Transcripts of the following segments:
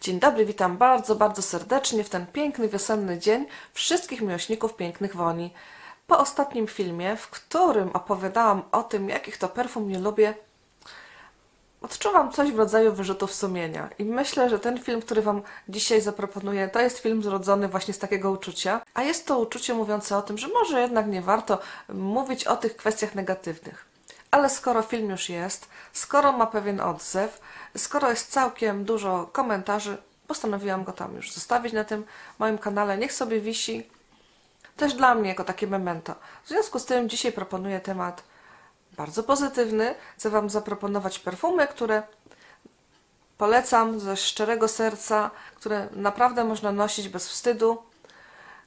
Dzień dobry, witam bardzo, bardzo serdecznie w ten piękny wiosenny dzień wszystkich miłośników pięknych woni. Po ostatnim filmie, w którym opowiadałam o tym, jakich to perfum nie lubię, odczuwam coś w rodzaju wyrzutów sumienia. I myślę, że ten film, który Wam dzisiaj zaproponuję, to jest film zrodzony właśnie z takiego uczucia. A jest to uczucie mówiące o tym, że może jednak nie warto mówić o tych kwestiach negatywnych. Ale skoro film już jest, skoro ma pewien odzew, skoro jest całkiem dużo komentarzy, postanowiłam go tam już zostawić na tym moim kanale. Niech sobie wisi. Też dla mnie jako takie memento. W związku z tym dzisiaj proponuję temat bardzo pozytywny. Chcę Wam zaproponować perfumy, które polecam ze szczerego serca, które naprawdę można nosić bez wstydu,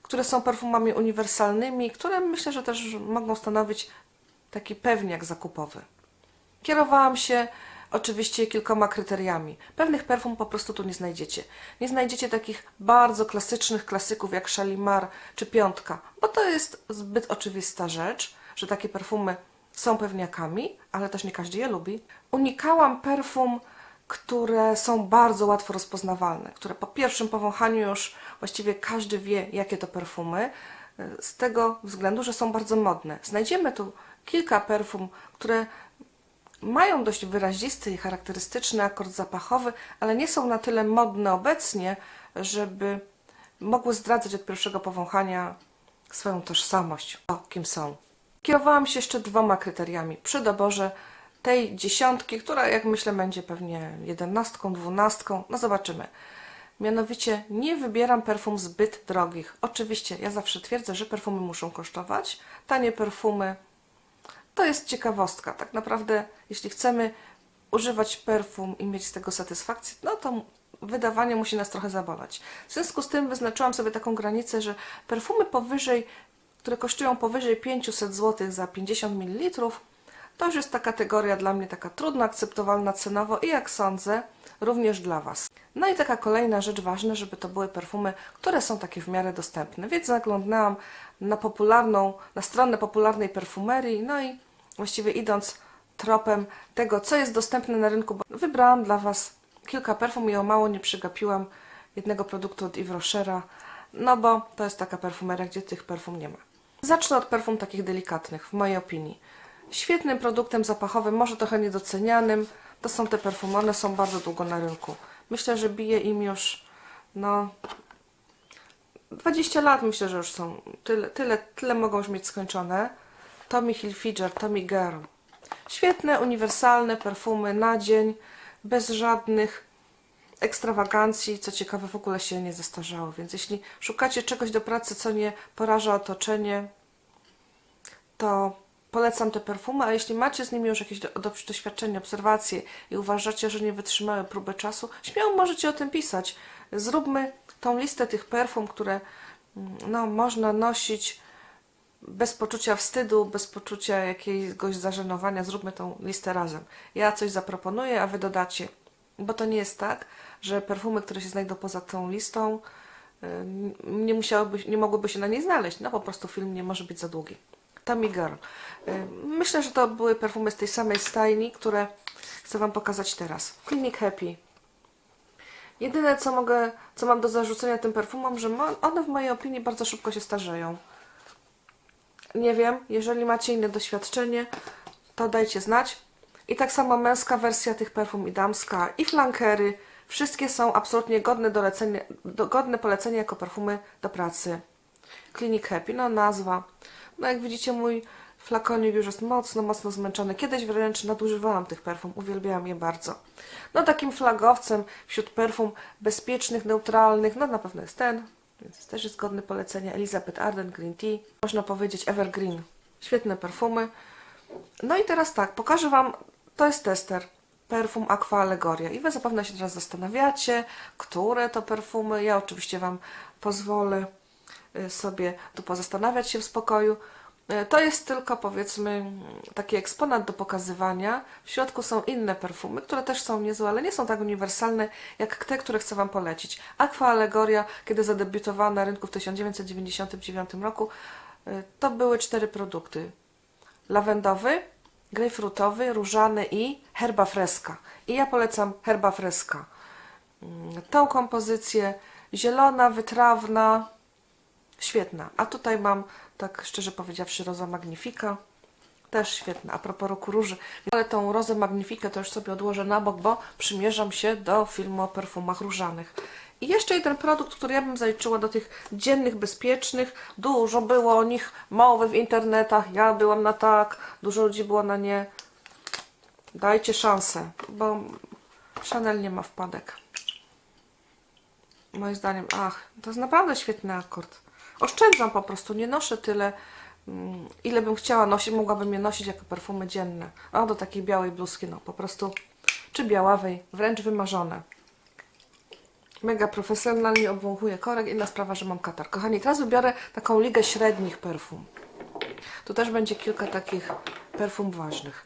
które są perfumami uniwersalnymi, które myślę, że też mogą stanowić taki pewniak zakupowy. Kierowałam się oczywiście kilkoma kryteriami. Pewnych perfum po prostu tu nie znajdziecie. Nie znajdziecie takich bardzo klasycznych klasyków jak Shalimar czy Piątka, bo to jest zbyt oczywista rzecz, że takie perfumy są pewniakami, ale też nie każdy je lubi. Unikałam perfum, które są bardzo łatwo rozpoznawalne, które po pierwszym powąchaniu już właściwie każdy wie, jakie to perfumy, z tego względu, że są bardzo modne. Znajdziemy tu kilka perfum, które mają dość wyrazisty i charakterystyczny akord zapachowy, ale nie są na tyle modne obecnie, żeby mogły zdradzać od pierwszego powąchania swoją tożsamość, o kim są. Kierowałam się jeszcze dwoma kryteriami przy doborze tej dziesiątki, która jak myślę będzie pewnie jedenastką, dwunastką, no zobaczymy. Mianowicie nie wybieram perfum zbyt drogich. Oczywiście ja zawsze twierdzę, że perfumy muszą kosztować. Tanie perfumy to jest ciekawostka. Tak naprawdę, jeśli chcemy używać perfum i mieć z tego satysfakcję, no to wydawanie musi nas trochę zabolać. W związku z tym wyznaczyłam sobie taką granicę, że perfumy powyżej, które kosztują powyżej 500 zł za 50 ml, to już jest ta kategoria dla mnie taka trudno akceptowalna cenowo i jak sądzę, również dla Was. No i taka kolejna rzecz ważna, żeby to były perfumy, które są takie w miarę dostępne. Więc zaglądnęłam na popularną, na stronę popularnej perfumerii, no i właściwie idąc tropem tego, co jest dostępne na rynku, bo wybrałam dla Was kilka perfum i o mało nie przegapiłam jednego produktu od Yves Rochera, no bo to jest taka perfumeria, gdzie tych perfum nie ma. Zacznę od perfum takich delikatnych, w mojej opinii. Świetnym produktem zapachowym, może trochę niedocenianym, to są te perfumy, one są bardzo długo na rynku. Myślę, że bije im już, no, 20 lat myślę, że już są. Tyle, tyle, tyle mogą już mieć skończone. Tommy Hilfiger, Tommy Girl. Świetne, uniwersalne perfumy na dzień, bez żadnych ekstrawagancji, co ciekawe w ogóle się nie zestarzało, więc jeśli szukacie czegoś do pracy, co nie poraża otoczenie, to polecam te perfumy, a jeśli macie z nimi już jakieś do, do, obserwacje i uważacie, że nie wytrzymały próbę czasu, śmiało możecie o tym pisać. Zróbmy tą listę tych perfum, które mm, no, można nosić bez poczucia wstydu, bez poczucia jakiegoś zażenowania. Zróbmy tą listę razem. Ja coś zaproponuję, a wy dodacie. Bo to nie jest tak, że perfumy, które się znajdą poza tą listą, nie, musiałyby, nie mogłyby się na niej znaleźć. No po prostu film nie może być za długi. Tommy Girl. Myślę, że to były perfumy z tej samej stajni, które chcę Wam pokazać teraz. Clinic Happy. Jedyne, co mogę, co mam do zarzucenia tym perfumom, że one w mojej opinii bardzo szybko się starzeją. Nie wiem, jeżeli macie inne doświadczenie, to dajcie znać. I tak samo męska wersja tych perfum i damska, i flankery. Wszystkie są absolutnie godne, do lecenia, do, godne polecenia jako perfumy do pracy. Clinic Happy, no nazwa. No jak widzicie, mój flakonik już jest mocno, mocno zmęczony. Kiedyś wręcz nadużywałam tych perfum, uwielbiałam je bardzo. No takim flagowcem wśród perfum bezpiecznych, neutralnych, no na pewno jest ten, więc też jest godny polecenia. Elizabeth Arden Green Tea, można powiedzieć Evergreen. Świetne perfumy. No i teraz tak, pokażę Wam, to jest tester. Perfum Aqua Allegoria. I Wy zapewne się teraz zastanawiacie, które to perfumy. Ja oczywiście Wam pozwolę y, sobie tu pozastanawiać się w spokoju. Y, To jest tylko powiedzmy taki eksponat do pokazywania. W środku są inne perfumy, które też są niezłe, ale nie są tak uniwersalne jak te, które chcę Wam polecić. Aqua Allegoria, kiedy zadebiutowała na rynku w 1999 roku, y, to były cztery produkty. Lawendowy, grejpfrutowy, różany i herba fresca. I ja polecam herba fresca. mm, tą kompozycję. Zielona, wytrawna, świetna. A tutaj mam, tak szczerze powiedziawszy, Roza Magnifica. Też świetna. A propos roku róży. Ale tą Rozę Magnifikę to już sobie odłożę na bok, bo przymierzam się do filmu o perfumach różanych. I jeszcze jeden produkt, który ja bym zaliczyła do tych dziennych, bezpiecznych. Dużo było o nich mowy w internetach. Ja byłam na tak, dużo ludzi było na nie. Dajcie szansę, bo Chanel nie ma wpadek. Moim zdaniem, ach, to jest naprawdę świetny akord. Oszczędzam po prostu, nie noszę tyle, mm, ile bym chciała nosić, mogłabym je nosić jako perfumy dzienne. A do takiej białej bluzki, no po prostu, czy białawej, wręcz wymarzone. Mega profesjonalnie obwąchuję korek. Inna sprawa, że mam katar. Kochani, teraz wybiorę taką ligę średnich perfum. Tu też będzie kilka takich perfum ważnych.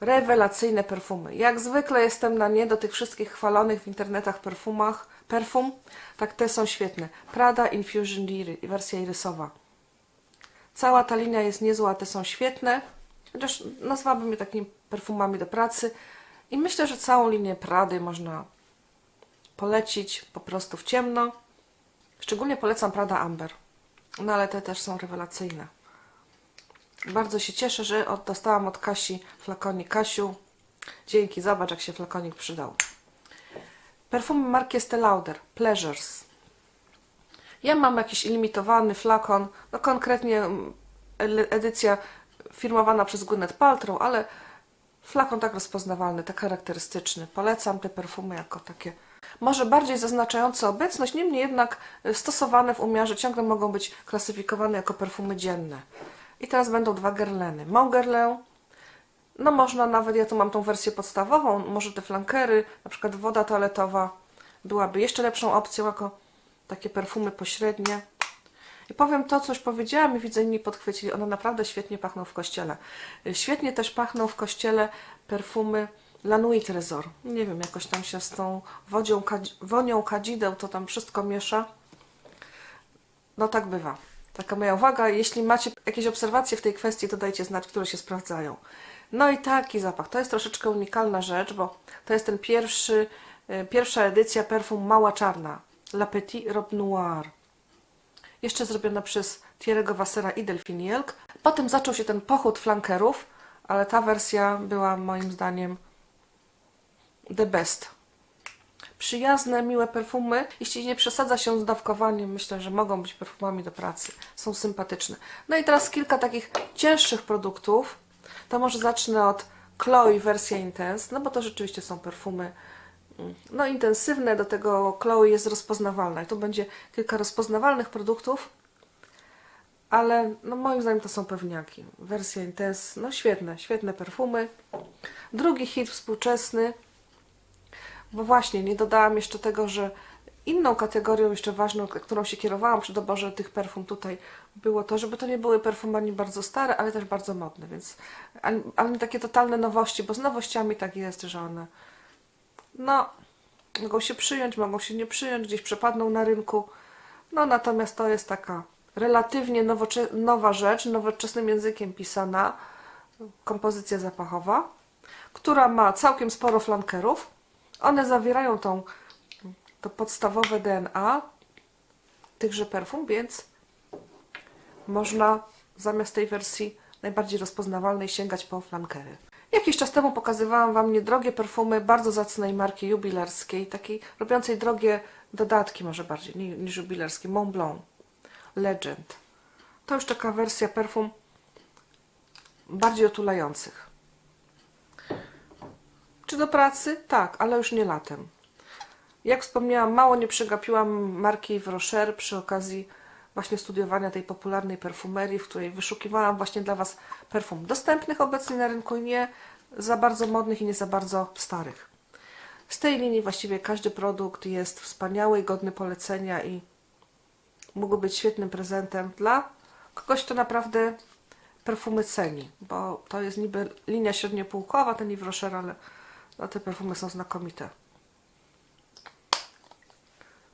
Rewelacyjne perfumy. Jak zwykle jestem na nie do tych wszystkich chwalonych w internetach perfumach. Perfum, tak te są świetne. Prada Infusion Iry, wersja irysowa. Cała ta linia jest niezła, te są świetne. Chociaż nazwałabym je takimi perfumami do pracy. I myślę, że całą linię Prady można polecić po prostu w ciemno. Szczególnie polecam Prada Amber. No ale te też są rewelacyjne. Bardzo się cieszę, że dostałam od Kasi flakonik. Kasiu, dzięki, zobacz jak się flakonik przydał. Perfumy marki Estée Lauder, Pleasures. Ja mam jakiś limitowany flakon, no konkretnie mm, edycja firmowana przez Gwyneth Paltrow, ale flakon tak rozpoznawalny, tak charakterystyczny. Polecam te perfumy jako takie może bardziej zaznaczające obecność, niemniej jednak y, stosowane w umiarze ciągle mogą być klasyfikowane jako perfumy dzienne. I teraz będą dwa gerleny. Mon Guerlain, no można nawet, ja tu mam tą wersję podstawową, może te flankery, na przykład woda toaletowa byłaby jeszcze lepszą opcją jako takie perfumy pośrednie. I powiem to, co już powiedziałam i widzę inni podchwycili, one naprawdę świetnie pachną w kościele. Świetnie też pachną w kościele perfumy La Nuit Trésor. Nie wiem, jakoś tam się z tą wodzią, wonią kadzideł to tam wszystko miesza. No tak bywa. Taka moja uwaga. Jeśli macie jakieś obserwacje w tej kwestii, to dajcie znać, które się sprawdzają. No i taki zapach. To jest troszeczkę unikalna rzecz, bo to jest ten pierwszy, y, pierwsza edycja perfum Mała Czarna. La Petite Robe Noire. Jeszcze zrobiona przez Thierry'ego Wassera i Delphine Jelk. Potem zaczął się ten pochód flankerów, ale ta wersja była moim zdaniem the best. Przyjazne, miłe perfumy. Jeśli nie przesadza się z dawkowaniem, myślę, że mogą być perfumami do pracy. Są sympatyczne. No i teraz kilka takich cięższych produktów. To może zacznę od Chloe wersja Intense, no bo to rzeczywiście są perfumy mm, no intensywne, do tego Chloe jest rozpoznawalna. I tu będzie kilka rozpoznawalnych produktów, ale no moim zdaniem to są pewniaki. Wersja Intense, no świetne, świetne perfumy. Drugi hit współczesny, bo właśnie nie dodałam jeszcze tego, że inną kategorią jeszcze ważną, którą się kierowałam przy doborze tych perfum tutaj było to, żeby to nie były perfumy ani bardzo stare, ale też bardzo modne, więc ani, ani takie totalne nowości, bo z nowościami tak jest, że one no mogą się przyjąć, mogą się nie przyjąć, gdzieś przepadną na rynku. No natomiast to jest taka relatywnie nowa rzecz, nowoczesnym językiem pisana kompozycja zapachowa, która ma całkiem sporo flankerów. One zawierają tą, to podstawowe DNA tychże perfum, więc można zamiast tej wersji najbardziej rozpoznawalnej sięgać po flankery. Jakiś czas temu pokazywałam Wam niedrogie perfumy bardzo zacnej marki jubilerskiej, takiej robiącej drogie dodatki może bardziej ni- niż jubilerskie, Mont Blanc Legend. To już taka wersja perfum bardziej otulających. Czy do pracy? Tak, ale już nie latem. Jak wspomniałam, mało nie przegapiłam marki Yves Rocher przy okazji właśnie studiowania tej popularnej perfumerii, w której wyszukiwałam właśnie dla Was perfum dostępnych obecnie na rynku i nie za bardzo modnych i nie za bardzo starych. Z tej linii właściwie każdy produkt jest wspaniały i godny polecenia i mógł być świetnym prezentem dla kogoś, kto naprawdę perfumy ceni, bo to jest niby linia średniopółkowa, ten Yves Rocher, ale no, te perfumy są znakomite.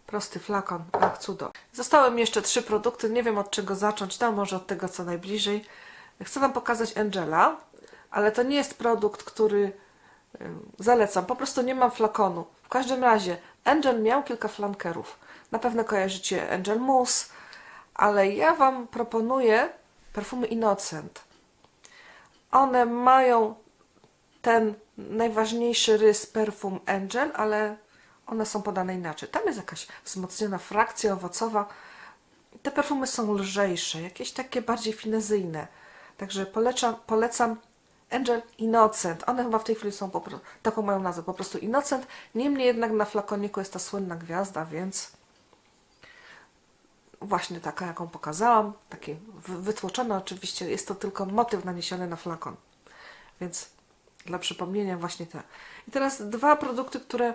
Prosty flakon, jak cudo. Zostały mi jeszcze trzy produkty, nie wiem od czego zacząć, no może od tego co najbliżej. Chcę Wam pokazać Angela, ale to nie jest produkt, który Zalecam, po prostu nie mam flakonu. W każdym razie, Angel miał kilka flankerów. Na pewno kojarzycie Angel Mousse, ale ja Wam proponuję perfumy Innocent. One mają ten najważniejszy rys perfum Angel, ale one są podane inaczej. Tam jest jakaś wzmocniona frakcja owocowa. Te perfumy są lżejsze, jakieś takie bardziej finezyjne. Także polecam, polecam Angel Innocent. One chyba w tej chwili są po prostu, taką mają nazwę, po prostu Innocent. Niemniej jednak na flakoniku jest ta słynna gwiazda, więc właśnie taka, jaką pokazałam, taki wy- wytłoczona oczywiście, jest to tylko motyw naniesiony na flakon. Więc dla przypomnienia właśnie te. I teraz dwa produkty, które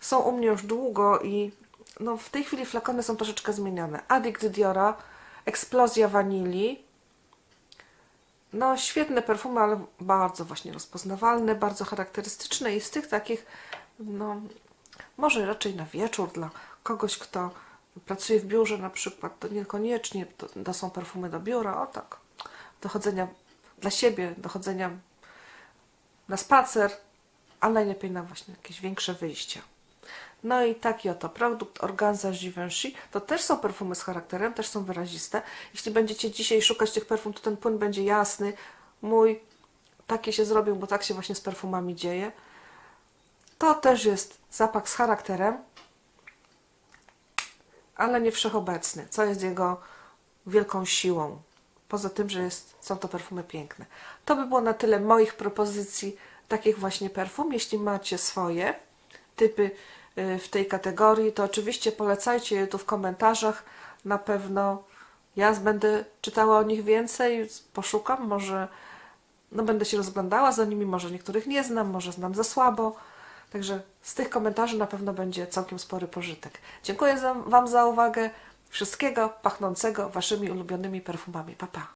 są u mnie już długo i no w tej chwili flakony są troszeczkę zmieniane. Addict Diora, Eksplozja Wanilii. No świetne perfumy, ale bardzo właśnie rozpoznawalne, bardzo charakterystyczne i z tych takich, no może raczej na wieczór dla kogoś, kto pracuje w biurze na przykład, to niekoniecznie to, to są perfumy do biura, o tak, dochodzenia dla siebie, dochodzenia na spacer, a najlepiej na właśnie jakieś większe wyjścia. No i taki oto produkt Organza Givenchy. To też są perfumy z charakterem, też są wyraziste. Jeśli będziecie dzisiaj szukać tych perfum, to ten płyn będzie jasny. Mój taki się zrobił, bo tak się właśnie z perfumami dzieje. To też jest zapach z charakterem, ale nie wszechobecny, co jest jego wielką siłą. Poza tym, że jest, są to perfumy piękne. To by było na tyle moich propozycji takich właśnie perfum. Jeśli macie swoje typy y, w tej kategorii, to oczywiście polecajcie je tu w komentarzach. Na pewno ja będę czytała o nich więcej, poszukam, może no będę się rozglądała za nimi, może niektórych nie znam, może znam za słabo. Także z tych komentarzy na pewno będzie całkiem spory pożytek. Dziękuję Wam za uwagę. Wszystkiego pachnącego Waszymi ulubionymi perfumami. Pa, pa.